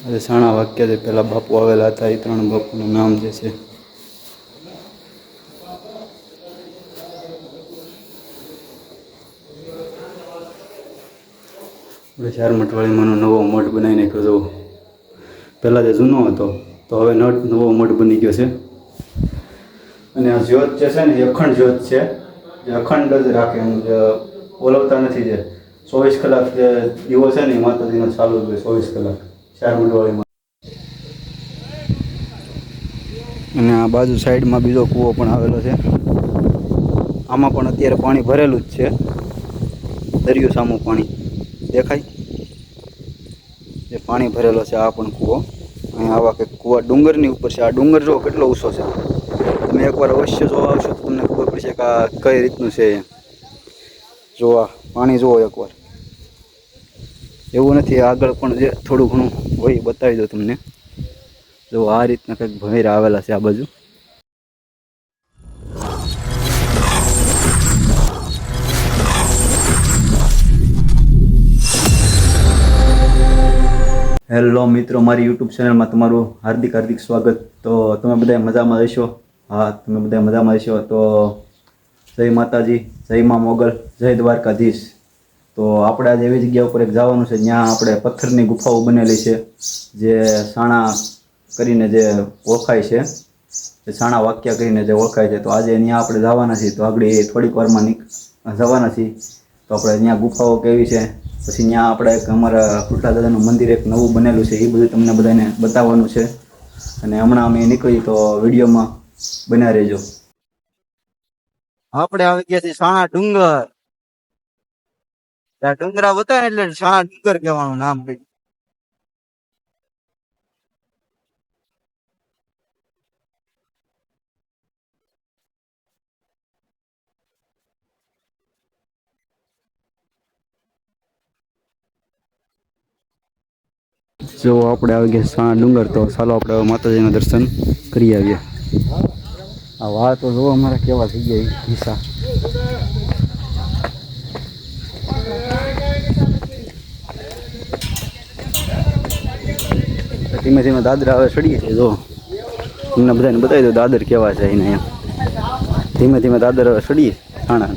આજે સાણા જે પહેલાં બાપુ આવેલા હતા, એ ત્રણ બાપુનું નામ જે છે. ચાર મઠવાળીમાંનો નવો મઠ બનાવી નાખ્યો જો પહેલાં જે જૂનો હતો, તો હવે નટ નવો મઠ બની ગયો છે. અને આ જ્યોત જે છે ને, એ અખંડ જ્યોત છે. જે અખંડ જ રાખે, એમ જે ઓલવતા નથી જે. ચોવીસ કલાક જે દીવો છે ને, એ માતાજીનો ચાલુ જ હોય ચોવીસ કલાક. અને આ બાજુ સાઈડમાં બીજો કૂવો પણ આવેલો છે. આમાં પણ અત્યારે પાણી ભરેલું જ છે. દરિયો સામું પાણી દેખાય? એ પાણી ભરેલો છે આ પણ કૂવો. અહીંયા આવા કંઈક કૂવા ડુંગરની ઉપર છે. આ ડુંગર જો કેટલો ઊંચો છે? તમે એકવાર અવશ્ય જોવા આવશો તો તમને ખબર પડશે કે આ કઈ રીતનું છે જોવા, પાણી જુઓ એકવાર. એવું નથી, આગળ પણ જે થોડું ઘણું હોય એ બતાવી દો તમને. જો આ રીતના કંઈક ભમેરા આવેલા છે આ બાજુ. હેલો મિત્રો, મારી યુટ્યુબ ચેનલમાં તમારું હાર્દિક હાર્દિક સ્વાગત. તો તમે બધા મજામાં રહેશો? હા, તમે બધા મજામાં રહેશો. તો જય માતાજી, જય મા મોગલ, જય દ્વારકાધીશ. તો આપણે આજે એવી જગ્યા ઉપર એક જવાનું છે, જ્યાં આપણે પથ્થરની ગુફાઓ બનેલી છે, જે સાણા કરીને જે ઓળખાય છે, જે સાણા વાક્ય કરીને જે ઓળખાય છે. તો આજે ત્યાં આપણે જવાના છીએ. તો આગળ એ થોડીક વારમાં જવાના છીએ. તો આપણે ત્યાં ગુફાઓ કેવી છે, પછી ત્યાં આપણે એક અમારા કૃષ્ણા દાદાનું મંદિર એક નવું બનેલું છે. એ બધું તમને બધાને બતાવવાનું છે. અને હમણાં અમે નીકળી તો વિડીયોમાં બન્યા રહેજો. આપણે આવી ગયા છીએ સાણા ડુંગર. ડુંગરા બતાવે એટલે શાહ ડુંગર કહેવાનું નામ ભાઈ. જો આપણે આવી ગયા સાણા ડુંગર, તો ચાલો આપણે હવે માતાજીના દર્શન કરી આવીએ. આ વાળ તો જો અમારા કેવા થઈ ગયા હિસ્સા ધીમે ધીમે દાદરા હવે ચડીએ છીએ, જો. તમને બધાને બતાવી દો દાદર કેવા છે એને એમ. ધીમે ધીમે દાદર હવે ચડીએ થાણા.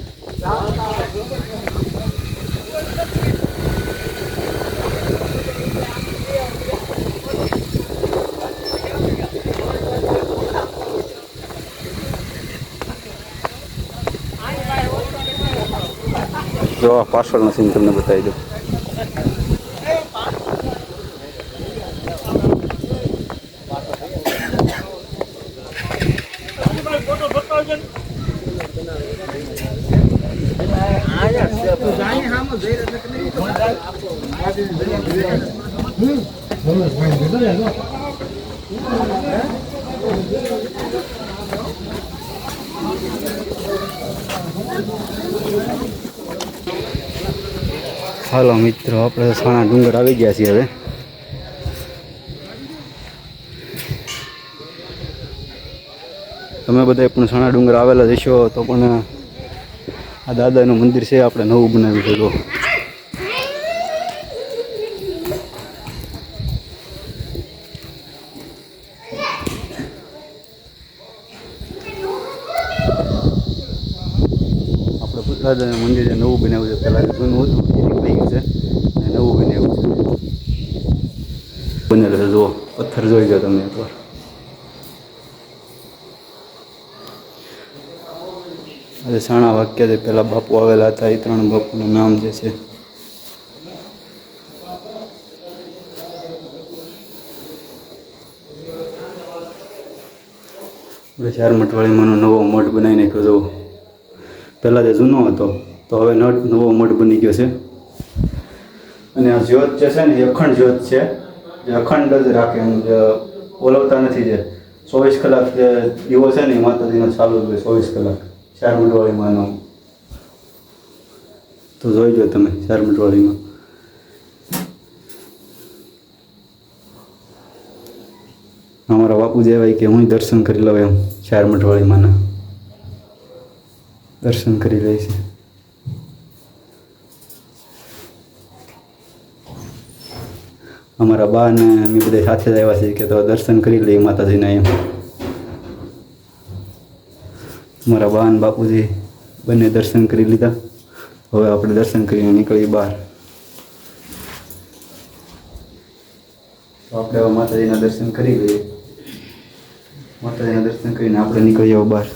જો પાછળનો સીન તમને બતાવી દઉં. હાલો મિત્રો, આપણે સાણા ડુંગર આવી ગયા છીએ હવે. તમે બધા પણ સાણા ડુંગર આવેલા જશો તો પણ આ દાદાનું મંદિર છે, આપણે નવું બનાવ્યું છે તો આપણે ભૂતરાજાનું મંદિર જે નવું બનાવ્યું છે, પહેલાં જૂનું હતું એ નીકળી ગયું છે અને નવું બનાવ્યું છે બનેલું છે જુઓ પથ્થર જોઈ ગયો તમે એકવાર. આજે સાણા જે પહેલાં બાપુ આવેલા હતા, એ ત્રણ બાપુનું નામ જે છે. ચાર મઠવાળીમાંનો નવો મઠ બનાવી નાખ્યો જો પહેલાં જે જૂનો હતો, તો હવે નવો મઠ બની ગયો છે. અને આ જ્યોત જે છે ને, એ અખંડ જ્યોત છે. જે અખંડ જ રાખે એમ જે ઓલવતા નથી જે. ચોવીસ કલાક જે દીવો છે ને માતાજીનો ચાલુ જ ચોવીસ કલાક. ચાર એનો. તો જોઈ જો તમે ચાર મઠવાળીમાં અમારા બાપુ જેવાય કે હું દર્શન કરી લઉં એમ ચાર મઠવાળીમાંના દર્શન કરી લઈશ અમારા બા ને અમે બધા સાથે જ આવ્યા છીએ કે તો દર્શન કરી લઈએ માતાજીના એમ. મારા બા અને બાપુજી બંને દર્શન કરી લીધા. હવે આપણે દર્શન કરીને નીકળીએ બહાર. તો આપણે હવે માતાજીના દર્શન કરી લઈએ. માતાજીના દર્શન કરીને આપણે નીકળીએ હવે બહાર.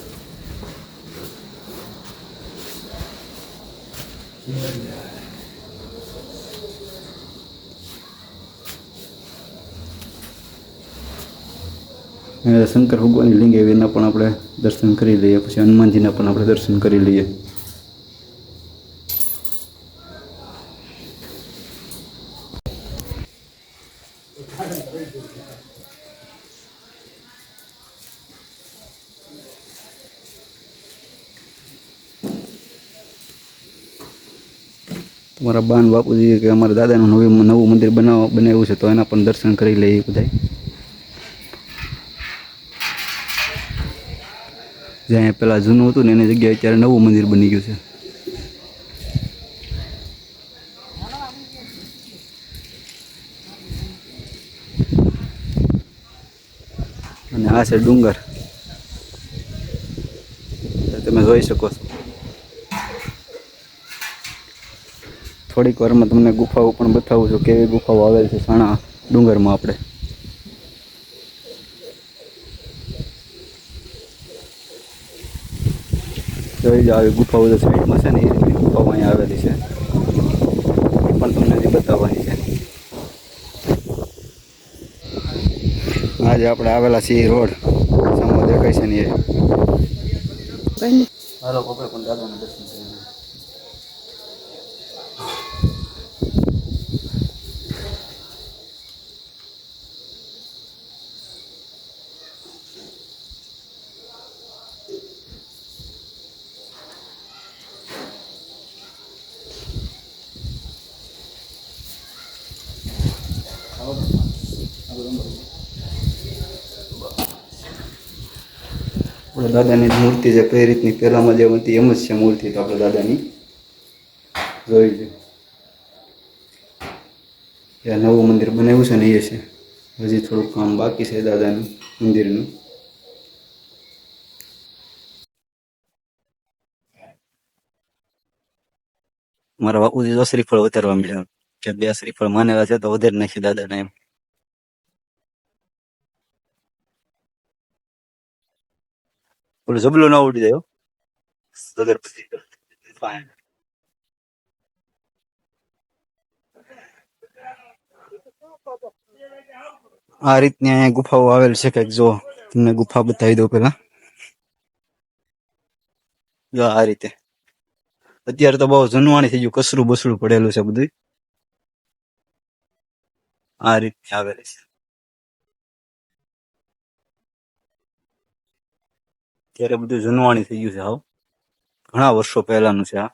શંકર ભગવાનની લિંગ એવી એના પણ આપણે દર્શન કરી લઈએ, પછી હનુમાનજીના પણ આપણે દર્શન કરી લઈએ. તમારા બાન બાપુજી કે અમારા દાદાનું નવું નવું મંદિર બનાવ બનાવ્યું છે, તો એના પણ દર્શન કરી લઈએ બધાય. જ્યાં પેલા જૂનું હતું ને એની જગ્યાએ અત્યારે નવું મંદિર બની ગયું છે. અને આ છે ડુંગર. તમે જોઈ શકો છો. થોડીક વારમાં તમને ગુફાઓ પણ બતાવું છું, કેવી ગુફાઓ આવેલ છે સાણા ડુંગરમાં આપણે. જાઓ આવી ગુફાઓ તો સાઈડમાં છે ને એ રીતની ગુફાઓ અહીંયા આવેલી છે. એ પણ તમને હજી બતાવવાની છે. આજે આપણે આવેલા છીએ રોડ. સામો દેખાય છે ને એ. હાલો આપણે પણ દાદાના દર્શન દાદાની મૂર્તિ છે, કઈ રીતની? પહેલામાં જેમ હતી એમ જ છે મૂર્તિ તો આપણા દાદાની. જોઈ છે ત્યાં નવું મંદિર બનાવ્યું છે ને એ છે. હજી થોડુંક કામ બાકી છે દાદાનું, મંદિરનું. મારા બાપુજી તો શ્રીફળ ઉતારવા મળ્યા કે બે શ્રીફળ માનેલા છે તો વધારે નાખી દાદાને એમ. ઓલું જબલું ના ઉડી જાય આ રીતની અહીંયા ગુફાઓ આવેલ છે કંઈક જો તમને ગુફા બતાવી દઉં પેલા જો આ રીતે અત્યારે તો બહુ જનવાણી થઈ ગયું કસરું બસરું પડેલું છે બધું આ રીતની આવેલી છે ત્યારે બધું જૂનવાણી થઈ ગયું છે હાવ. ઘણા વર્ષો પહેલાનું છે આ.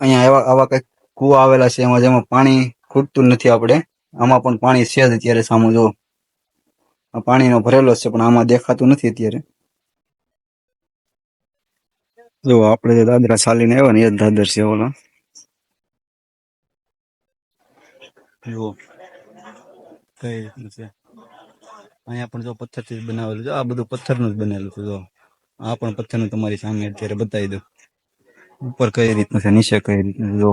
અહીંયા એવા, આવા કંઈક કુવા આવેલા છે એમાં જેમાં પાણી ખૂટતું નથી આપણે. આમાં પણ પાણી છે જ અત્યારે સામું જો. આ પાણીનો ભરેલો છે પણ આમાં દેખાતું નથી અત્યારે. જો આપણે દાદરા ચાલીને આવ્યા ને એ જ દાદર છે ઓલા. જુઓ. કઈ છે અહીંયા પણ જો પથ્થરથી બનાવેલું છે. આ બધું પથ્થરનું જ બનેલું છે, જો. આ પણ પથ્થરનું તમારી સામે અત્યારે બતાવી દઉં. ઉપર કઈ રીતનું છે, નીચે કઈ રીતનું જો.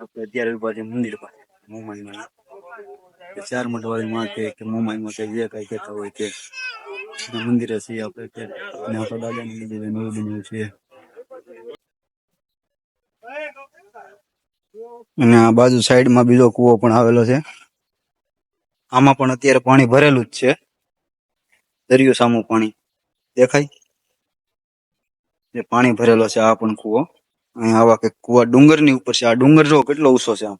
આપણે અત્યારે ઊભા છે મંદિર પાસે મોમાઈમાં ચાર મઠવાળી માં કે કે મોમાઈમાં કે, જે કઈ કહેતા હોય કે મંદિરે છીએ આપણે કે, અને આપણા દાદાનું મંદિર નવું બન્યું છે. અને આ બાજુ સાઈડમાં બીજો કૂવો પણ આવેલો છે. આમાં પણ અત્યારે પાણી ભરેલું જ છે. દરિયો સામું પાણી. દેખાય? જે પાણી ભરેલો છે આ પણ કૂવો. અહીંયા આવા કે કૂવા ડુંગરની ઉપર છે. આ ડુંગર જો કેટલો ઊંચો છે આમ?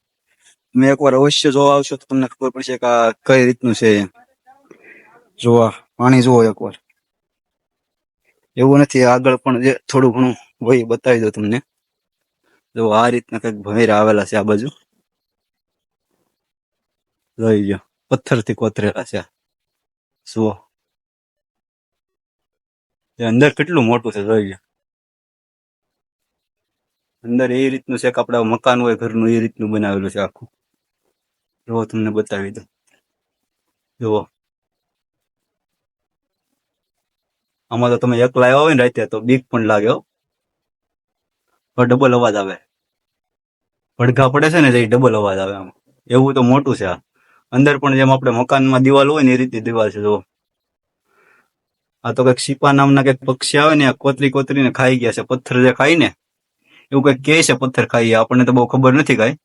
તમે એકવાર અવશ્ય જોવા આવશો તો તમને ખબર પડશે કે આ કઈ રીતનું છે જોવા, પાણી જુઓ એકવાર. એવું નથી, આગળ પણ જે થોડું ઘણું હોય બતાવી દો તમને. જો આ રીતના કંઈક ભમેરા આવેલા છે આ બાજુ. જોઈ ગયો પથ્થરથી કોતરેલા છે. જુઓ. અંદર કેટલું મોટું છે જોઈ ગયો અંદર એ રીતનું છે કે આપણા મકાન હોય, ઘરનું એ રીતનું બનાવેલું છે આખું. જો તમને બતાવી દઉં જુઓ આમાં તો તમે એકલા આવ્યા હોય ને રાતે તો બીક પણ લાગે પણ ડબલ અવાજ આવે પડઘા પડે છે ને એ ડબલ અવાજ આવે આમાં એવું તો મોટું છે આ અંદર પણ જેમ આપણે મકાનમાં દિવાલ હોય ને એ રીતે દિવાલ છે જુઓ આ તો કંઈક સીપા નામના કંઈક પક્ષી આવે ને આ કોતરી કોતરીને ખાઈ ગયા છે પથ્થર જે ખાઈ ને એવું કંઈક કે છે પથ્થર ખાઈ આપણને તો બહુ ખબર નથી કાંઈ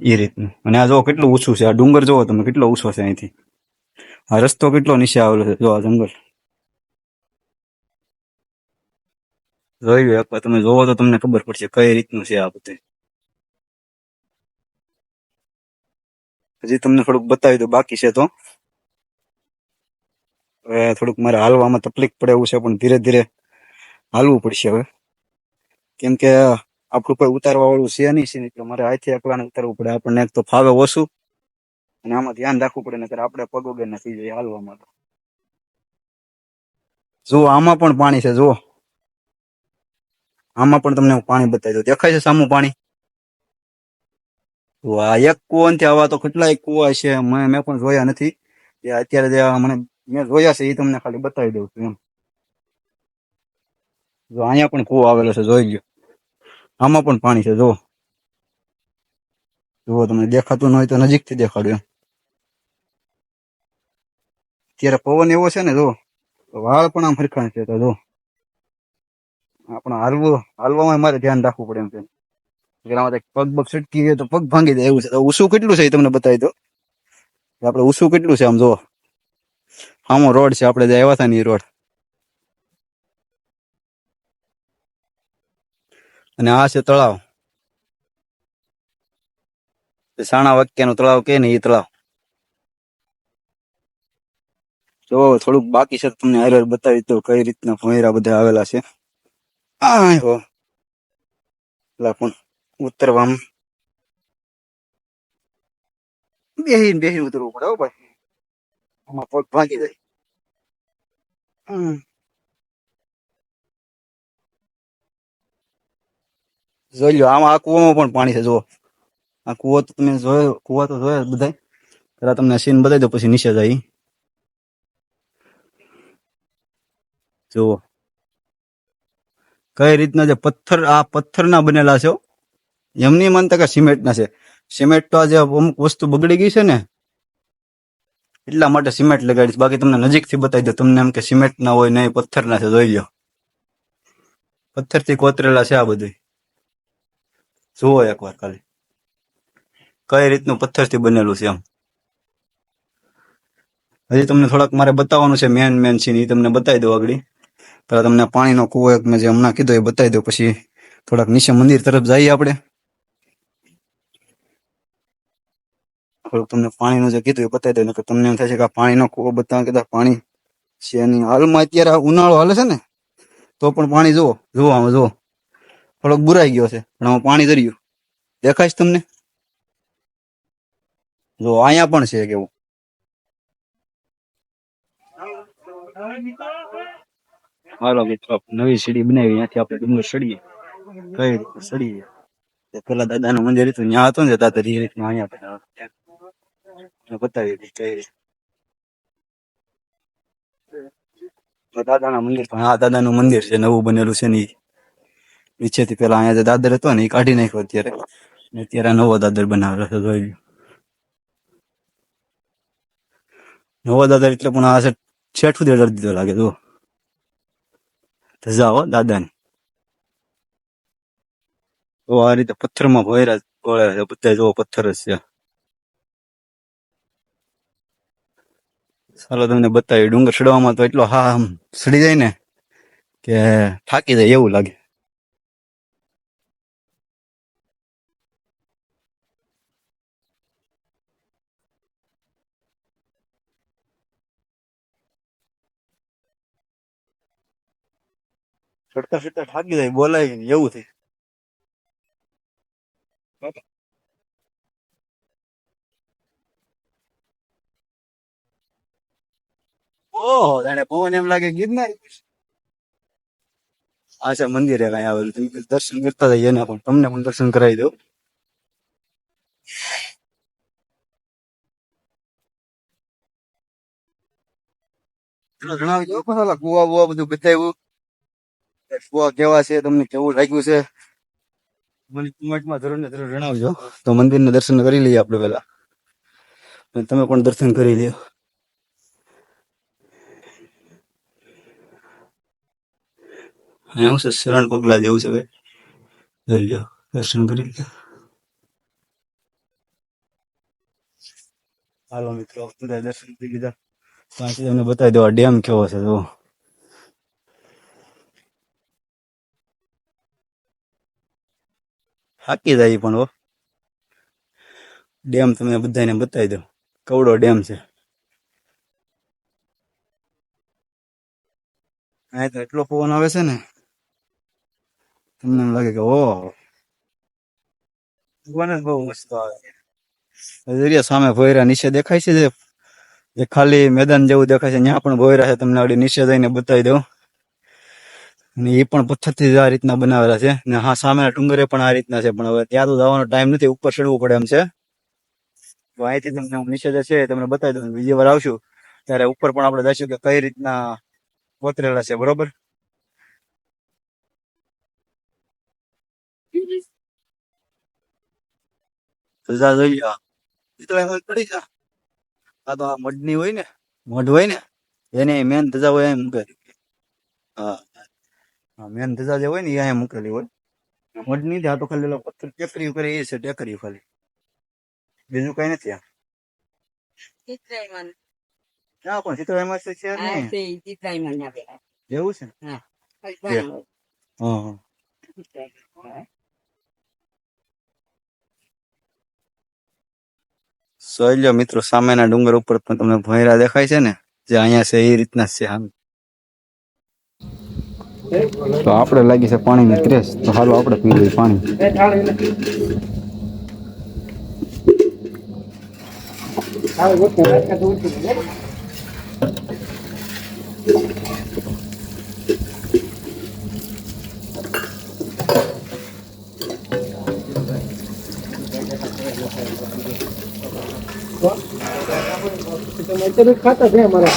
એ રીતનું. અને આ જો કેટલું ઓછું છે. આ ડુંગર જોવો તમે, કેટલો ઓછો છે અહીંથી. આ રસ્તો કેટલો નીચે આવેલો છે. જો આ જંગલ. જોઈ ગયો એકવાર. તમે જોવો તો તમને ખબર પડશે કઈ રીતનું છે આ બધું. હજી તમને થોડુંક બતાવી દઉં. બાકી છે તો. હવે થોડુંક મારે હાલવામાં તકલીફ પડે એવું છે, પણ ધીરે ધીરે હાલવું પડશે હવે. કેમ કે આપણું કોઈ ઉતારવા વાળું છે નહીં, છે એટલે મારે હાથે એકલાને ઉતારવું પડે. આપણને એક તો ફાવે ઓછું. અને આમાં ધ્યાન રાખવું પડે, નકર આપણે પગ વગર નથી જોઈએ હાલવામાં તો જુઓ, આમાં પણ પાણી છે, જુઓ. આમાં પણ તમને પાણી બતાવી દઉં. દેખાય છે સામું પાણી? વાહ એક કુવા નથી, આવા તો કેટલાય કુવા છે. મેં મેં પણ જોયા નથી. એ અત્યારે જે મને, મેં જોયા છે, એ તમને ખાલી બતાવી દઉં છું એમ. જો અહીંયા પણ કુવો આવેલો છે, જોઈ લ્યો. આમાં પણ પાણી છે, જુઓ. જુઓ, તમને દેખાતું ન હોય તો નજીકથી દેખાડું એમ. અત્યારે પવન એવો છે ને જો વાળ પણ આમ હરખાણ છે, તો જો આપણે હાલવું, હાલવામાં મારે ધ્યાન રાખવું પડે એમ છે પગ બગ છટકી ગયો તો પગ ભાંગી જાય એવું છે. તો ઊંચું કેટલું છે એ તમને બતાવી દો આપણે ઊંચું કેટલું છે આમ જો આમો રોડ છે, આપણે જે આવ્યા હતા ને એ રોડ. અને આ છે તળાવ. સાણા વાક્યનું તળાવ કે ને એ તળાવ? જો થોડુંક બાકી છે તમને હારે બતાવી તો કઈ રીતના ભોંયરા બધા આવેલા છે. આ હો. પણ ઉતરવામાં. બેહીને બેહી ઉતરવું પડે ભાઈ. આમાં પગ ભાગી જાય. હમ. જોઈ લો આમાં આ કૂવામાં પણ પાણી છે, જુઓ. આ કૂવો તો તમે જોયો, કૂવા તો જોયો બધા પેલા તમને સીન બતાવી દો પછી નીચે જાય જુઓ. કઈ રીતના જે પથ્થર, આ પથ્થરના બનેલા છે એમની એમ માનતા કે સિમેન્ટના છે. સિમેન્ટ તો આ જે અમુક વસ્તુ બગડી ગઈ છે ને, એટલા માટે સિમેન્ટ લગાડીશ બાકી તમને નજીકથી બતાવી દો તમને એમ કે સિમેન્ટ ના હોય નહીં પથ્થરના છે, જોઈ લો પથ્થરથી કોતરેલા છે આ બધું જુઓ એકવાર ખાલી. કઈ રીતનું પથ્થરથી બનેલું છે એમ? હજી તમને થોડાક મારે બતાવવાનું છે મેન મેન સીન એ તમને બતાવી દઉં આગળ. પેલા તમને પાણીનો કૂવો એક મેં જે હમણાં કીધો એ બતાવી દઉં, પછી થોડાક નીચે મંદિર તરફ જઈએ આપણે. થોડુંક તમને પાણીનું જે કીધું એ બતાવી દઉં, નકર તમને એમ થાય છે કે પાણીનો કૂવો બતાવવા કીધા પાણી છે નહીં હાલમાં અત્યારે ઉનાળો હાલે છે ને, તો પણ પાણી જુઓ જુઓ આમાં, જુઓ. થોડોક બુરાઈ ગયો છે પણ આમાં પાણી ધર્યું. દેખાય છે તમને? જો અહીંયા પણ છે કેવું હાલો મિત્રો નવી સીડી બનાવી ત્યાંથી આપણે ડુંગર ચડીએ કઈ રીતે ચડીએ પેલા દાદાનું મંદિર હતું ત્યાં હતું ને દાદા એ રીતના અહીંયા. મેં બતાવી હતી કઈ રીતે. દાદા ના મંદિર પણ દાદા નું મંદિર છે નવું બનેલું છે ને. નીચેથી પેલા અહીંયા જે દાદર હતો ને, એ કાઢી નાખ્યો અત્યારે. ને અત્યારે નવો દાદર બનાવેલો છે, જોઈ લો. નવો દાદર એટલે પણ આ છેઠું દેડર દીધો લાગે જો ધજા હો, દાદાની. તો આ રીતે પથ્થરમાં ભોયરા ગોળે બધા જો પથ્થર જ છે. ચાલો તમને બતાવી ડુંગર ચડવામાં તો એટલો હા સડી જાય ને, કે થાકી જાય એવું લાગે. ચડતા ચડતા થાકી જાય બોલાય નહીં એવું થાય. ઓહો જાણે પવન એમ લાગે ગિરનાર આશા મંદિરે કઈ આવેલું દર્શન કરતા જઈએ એના પણ તમને પણ દર્શન કરાવી દઉં. જણાવી દો પણ ઓલા કુવા બધું બતાવ્યું કુવા છે? તમને કેવું લાગ્યું છે? મને કમેન્ટમાં જરૂર ને જરૂર જણાવજો. તો મંદિરના દર્શન કરી લઈએ આપણે પેલા તમે પણ દર્શન કરી લ્યો. અહીંયા શું છે? શરણ પગલા જેવું છે ભાઈ. જોઈ લ્યો. દર્શન કરી લ્યો. હાલો મિત્રો દર્શન કરી લીધા. પાંચ તમને બતાવી દો આ ડેમ કેવો છે? જો થાકી જાય પણ હો. ડેમ તમે બધાને બતાવી દો કવડો ડેમ છે. અહીં તો એટલો પવન આવે છે ને, તમને એમ લાગે કે ઓ ભગવાન બહુ મસ્ત આવે. દરિયા સામે ભોયરા નીચે દેખાય છે જે ખાલી મેદાન જેવું દેખાય છે, ત્યાં પણ ભોયરા છે. તમને આવડી નીચે જઈને બતાવી દઉં. અને એ પણ પથ્થરથી આ રીતના બનાવેલા છે. ને હા, સામેના ડુંગરે પણ આ રીતના છે. પણ હવે ત્યાં તો જવાનો ટાઈમ નથી, ઉપર ચડવું પડે એમ છે. તો અહીંથી તમને હું નીચે છે તમને બતાવી દઉં. બીજી વાર આવશું, ત્યારે ઉપર પણ આપણે દઈશું કે કઈ રીતના કોતરેલા છે, બરોબર? સજા જોઈ પડી જા. આ તો આ મઢની હોય ને, મઢ હોય ને, એને મેન ધજા હોય એમ મૂકે હા. મેન ધજા જે હોય ને એ અહીંયા મૂકેલી હોય. મઢ નહીં આ તો ખાલી ઓલા પથ્થર ટેકરી કરે એ છે ટેકરી ખાલી. બીજું કઈ નથી આ. ચિત્રાયમાન. ક્યાં પણ સીતારામમાં છે છે હા, નહીં તે ચિત્રાયમાન આપે. એવું છે? હા. હા હા. ચિત્રાયમાન. સોયલ્યો મિત્રો સામેના ડુંગર ઉપર પણ તમને ભોયરા દેખાય છે ને? જે અહીંયા છે એ રીતના જ છે આમ. તો આપણે લાગી છે પાણીની ક્રેશ. તો હાલો આપણે પી લઈએ પાણી. ખાતા છે અમારા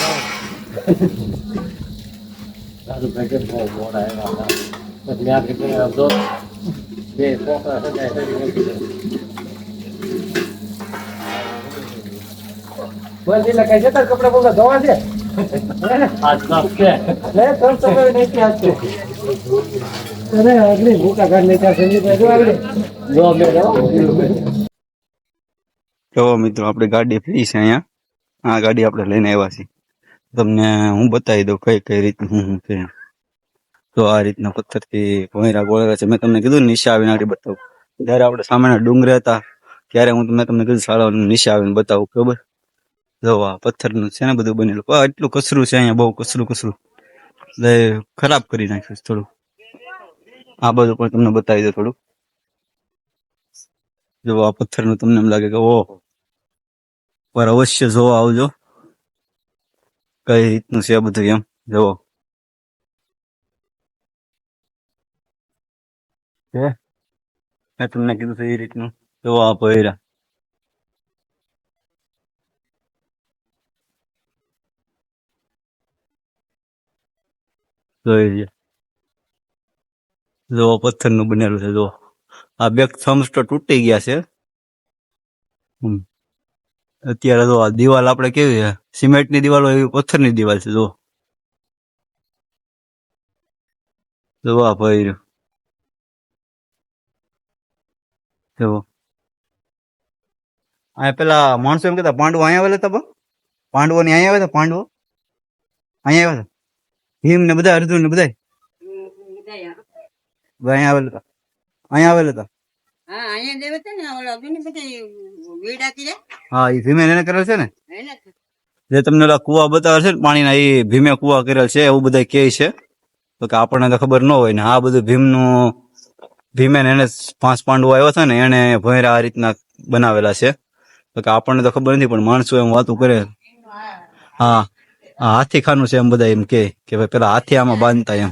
બસ એટલે કઈ જતા કપડા બપડા ધોવા છે લે, તરત તો કઈ નથી આજતો. અરે આગળ ભૂકા કાઢ લેતા સંજીવભાઈ જો આગળ. જો બે જો. તો મિત્રો આપણે ગાડી ફ્રી છે અહીંયા આ ગાડી આપણે લઈને આવ્યા છીએ તમને હું બતાવી દઉં કઈ કઈ રીતનું હું છે. તો આ રીતના પથ્થરથી ભોંયરા ગોળેલા છે. મેં તમને કીધું નિશા આવીને આગળ બતાવું. જ્યારે આપણે સામેના ડુંગરા હતા, ત્યારે હું મેં તમને કીધું શાળા નિશા આવીને બતાવું બરોબર જો આ પથ્થરનું છે ને બધું બનેલું. એટલું કસરું છે અહીંયા, બહુ કસરું કસરું એટલે ખરાબ કરી નાખ્યું છે થોડું. આ બધું પણ તમને બતાવી દઉં થોડું. જો આ પથ્થરનું તમને એમ લાગે કે, ઓહો. પર અવશ્ય જોવા આવજો. કઈ રીતનું છે બધું એમ? હે? મેં તમને કીધું છે એ રીતનું. જુઓ આ પહેરા જોઈ લ્યો. જોવો પથ્થરનું બનેલું છે જોવો આ બે થમ્સ તો તૂટી ગયા છે. હમ. અત્યારે જો આ દિવાલ આપણે કેવી છે? સિમેન્ટની દિવાલ હોય એવી પથ્થરની દિવાલ છે? જો જો આ ભાઈ. જો આ પેલા માણસો એમ કેતા પાંડવો અહીંયા આવેલા હતા પાંડવો ને અહીંયા આવ્યા હતા? પાંડવો? અહીંયા આવ્યા હતા? ભીમ ને બધા અર્જુન ને બધા. અહીંયા આવેલા હતા. અહીંયા આવેલા હતા. હા અહીંયા દેવે છે ને ઓલા અભિને બધા વીડા કીધા હા એ ભીમે એને કરેલ છે ને? એને જે. તમને ઓલા કુવા બતાવે છે ને પાણીના એ ભીમે કુવા કરેલ છે એવું બધા કહે છે. તો કે આપણને તો ખબર ન હોય ને આ બધું ભીમનું ભીમે એને પાંચ પાંડવો આવ્યો છે ને એને ભોંયરા આ રીતના બનાવેલા છે. તો કે આપણને તો ખબર નથી પણ માણસો એમ વાતું કરે. હા હાથી ખાનું છે એમ બધા એમ કે કે ભાઈ પેલા હાથી આમાં બાંધતા એમ.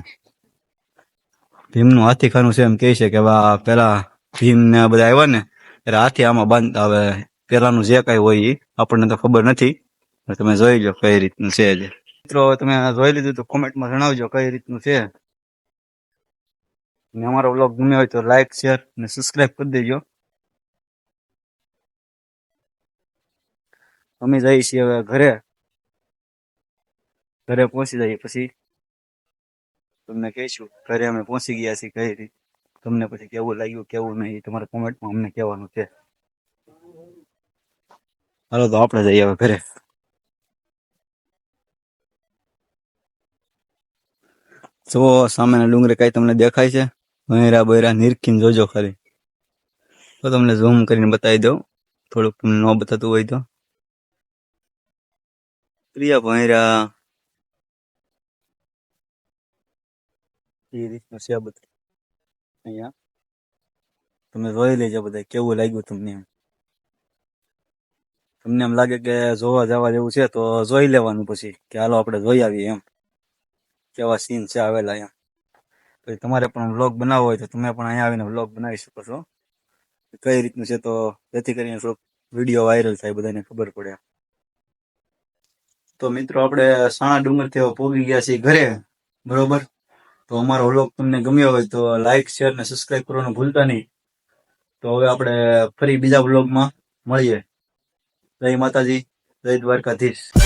ભીમનું હાથી ખાનું છે એમ કે છે કે પેલા ભીમ ને બધા આવ્યા ને, ત્યારે હાથી આમાં બાંધતા હવે પેલાનું જે કઈ હોય એ આપણને તો ખબર નથી. તમે જોઈ લો કઈ રીતનું છે જે. મિત્રો તમે જોઈ લીધું તો કોમેન્ટમાં જણાવજો કઈ રીતનું છે. ને અમારો વ્લોગ ગમ્યો હોય તો લાઈક, શેર અને સબસ્ક્રાઈબ કરી દેજો. અમે જઈએ છીએ હવે ઘરે. ઘરે પહોંચી જઈએ પછી. તમને કહીશું, ઘરે અમે પહોંચી ગયા છીએ કઈ રીતે. તમને પછી કેવું લાગ્યું, કેવું નહીં તમારે કોમેન્ટમાં અમને કહેવાનું છે. હાલો, તો આપણે જઈએ હવે ઘરે. જો સામેના ડુંગરે કઈ તમને દેખાય છે? ભૈરા બૈરા નિરખીને જોજો ખાલી. તો તમને ઝૂમ કરીને બતાવી દઉં. થોડુંક તમને ન બતાતું હોય તો. પ્રિયા ભૈરા એ રીતનું છે બધું. અહીંયા. તમે જોઈ લેજો બધા, કેવું લાગ્યું તમને તમને એમ લાગે કે જોવા જવા જેવું છે, તો જોઈ લેવાનું પછી, કે હાલો આપણે જોઈ આવીએ એમ. કેવા સીન છે આવેલા એમ. પછી તમારે પણ વ્લોગ બનાવવો હોય તો તમે પણ અહીંયા આવીને વ્લોગ બનાવી શકો છો. કઈ રીતનું છે તો જેથી કરીને થોડોક વીડિયો વાયરલ થાય, બધાને ખબર પડે તો મિત્રો આપણે સાણા ડુંગરથી પોગી ગયા છીએ ઘરે, બરોબર? તો અમારો વ્લોગ તમને ગમ્યો હોય તો લાઈક શેર અને સબસ્ક્રાઇબ કરવાનું ભૂલતા નહીં. તો હવે આપણે ફરી બીજા વ્લોગમાં મળીએ. જય માતાજી, જય દ્વારકાધીશ.